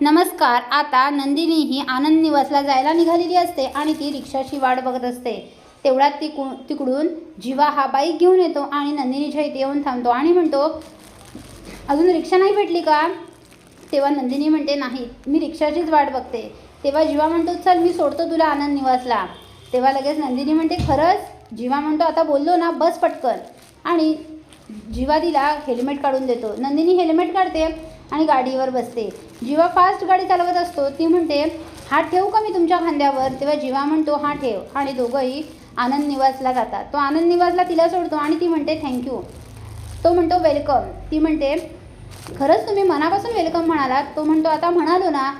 नमस्कार आता नंदिनी ही आनंद निवासला जायला निघालेली असते आणि ती रिक्षाची वाट बघत असते. तेवढ्यात तिकू तिकडून जीवा हा बाईक घेऊन येतो आणि नंदिनीच्या इथे येऊन थांबतो आणि म्हणतो अजून रिक्षा नाही भेटली का? तेव्हा नंदिनी म्हणते नाही मी रिक्षाचीच वाट बघते. तेव्हा जीवा म्हणतो चल मी सोडतो तुला आनंद निवासला. तेव्हा लगेच नंदिनी म्हणते खरंच? जीवा म्हणतो आता बोललो ना बस पटकन. आणि जीवा तिला हेल्मेट काढून देतो. नंदिनी हेल्मेट काढते आणि गाडीवर बसते. जीवा फास्ट गाडी चालवत असतो ती म्हणते हात ठेवू का मी तुमच्या खांद्यावर? तेव्हा जीवा म्हणतो हा ठेव. आणि दोघंही आनंद निवासला जातात. तो आनंद निवासला तिला सोडतो आणि ती म्हणते थँक्यू तो म्हणतो वेलकम ती म्हणते खरंच तुम्ही मनापासून वेलकम म्हणालात. तो म्हणतो आता म्हणालो ना.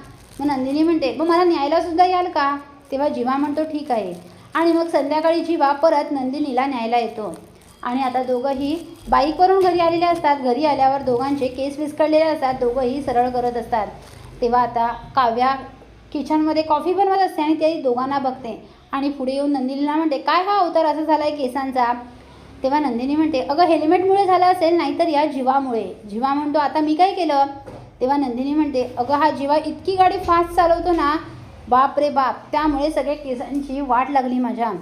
मग नंदिनी म्हणते मग मला न्यायला सुद्धा याल का? तेव्हा जीवा म्हणतो ठीक आहे. आणि मग संध्याकाळी जीवा परत नंदिनीला न्यायला येतो. आणि आता दोघंही बाईकवरून घरी आलेले असतात. घरी आल्यावर दोघांचे केस विस्कळलेले असतात. दोघंही सरळ करत असतात. तेव्हा आता काव्या किचनमध्ये कॉफी बनवत असते आणि ते दोघांना बघते. आणि पुढे येऊन नंदिनीला म्हणते काय हा अवतार असा झाला आहे केसांचा? तेव्हा नंदिनी म्हणते अगं हेल्मेटमुळे झालं असेल नाहीतर या जीवामुळे. जीवा म्हणतो आता मी काय केलं? तेव्हा नंदिनी म्हणते अगं हा जीवा इतकी गाडी फास्ट चालवतो ना बाप रे बाप त्यामुळे सगळ्या केसांची वाट लागली माझ्या.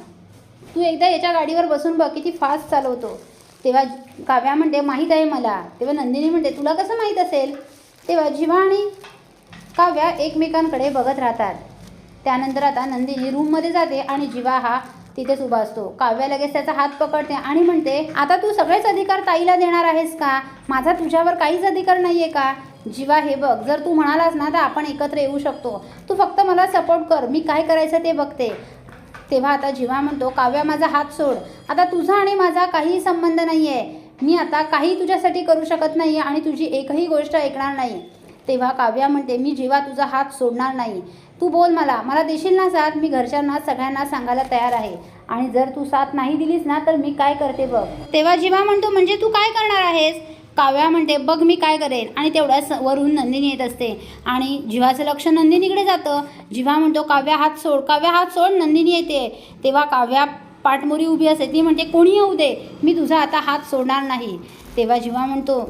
तू एकदा याच्या गाडीवर बसून बघ किती फास्ट चालवतो. तेव्हा काव्या म्हणते माहीत आहे मला. तेव्हा नंदिनी म्हणते तुला कसं माहीत असेल? तेव्हा जीवा आणि काव्या एकमेकांकडे बघत राहतात. त्यानंतर आता नंदिनी रूममध्ये जाते आणि जीवा हा तिथेच उभा असतो. काव्या लगेच त्याचा हात पकडते आणि म्हणते आता तू सगळेच अधिकार ताईला देणार आहेस का? माझा तुझ्यावर काहीच अधिकार नाही आहे का? जीवा हे बघ जर तू म्हणालास ना तर आपण एकत्र येऊ शकतो. तू फक्त मला सपोर्ट कर. मी काय करायचं ते बघते. तेव्हा आता जीवा म्हणतो काव्या माझा हात सोड. आता तुझा आणि माझा काहीही संबंध नाही आहे मी आता काही तुझ्यासाठी करू शकत नाही आणि तुझी एकही गोष्ट ऐकणार नाही. तेव्हा काव्या म्हणते मी जीवा तुझा हात सोडणार नाही. तू बोल मला. मला देशील ना साथ? मी घरच्यांना सगळ्यांना सांगायला तयार आहे. आणि जर तू साथ नाही दिलीस ना तर मी काय करते बघ? तेव्हा जीवा म्हणतो म्हणजे तू काय करणार आहेस? काव्या म्हणते बघ मी काय करेन. आणि तेवढ्याच वरून नंदिनी येत असते. आणि जिवाचं लक्ष नंदिनीकडे जातं जिवा म्हणतो काव्या हात सोड काव्या हात सोड नंदिनी येते. तेव्हा काव्या पाठमोरी उभी असते. ती म्हणते कोणी येऊ दे मी तुझा आता हात सोडणार नाही. तेव्हा जिवा म्हणतो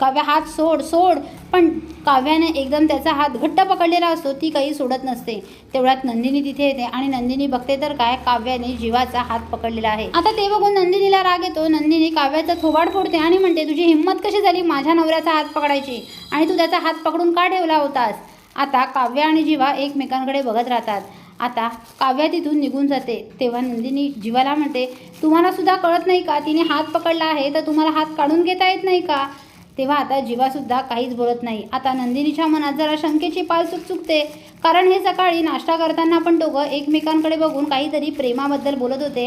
काव्या हात सोड सोड. पण काव्याने एकदम त्याचा हात घट्ट पकडलेला असतो ती काही सोडत नसते. तेवढ्यात नंदिनी तिथे येते आणि नंदिनी बघते तर काय काव्याने जीवाचा हात पकडलेला आहे. आता ते बघून नंदिनीला राग येतो. नंदिनी काव्याचा थोबाड फोडते आणि म्हणते तुझी हिंमत कशी झाली माझ्या नवऱ्याचा हात पकडायची? आणि तू त्याचा हात पकडून का ठेवला होतास? आता काव्या आणि जीवा एकमेकांकडे बघत राहतात. आता काव्या तिथून निघून जाते. तेव्हा नंदिनी जीवाला म्हणते तुम्हाला सुद्धा कळत नाही का? तिने हात पकडला आहे तर तुम्हाला हात काढून घेता येत नाही का? तेव्हा आता जीवासुद्धा काहीच बोलत नाही. आता नंदिनीच्या मनात जरा शंकेची पाल चुक चुकते. कारण हे सकाळी नाश्ता करताना पण दोघं एकमेकांकडे बघून काहीतरी प्रेमाबद्दल बोलत होते.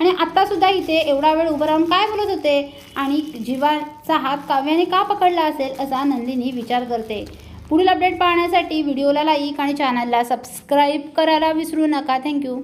आणि आत्तासुद्धा इथे एवढा वेळ उभं राहून काय बोलत होते? आणि जीवाचा हात काव्याने का पकडला असेल असा नंदिनी विचार करते. पुढील अपडेट पाहण्यासाठी व्हिडिओला लाईक आणि चॅनलला सबस्क्राईब करायला विसरू नका. थँक्यू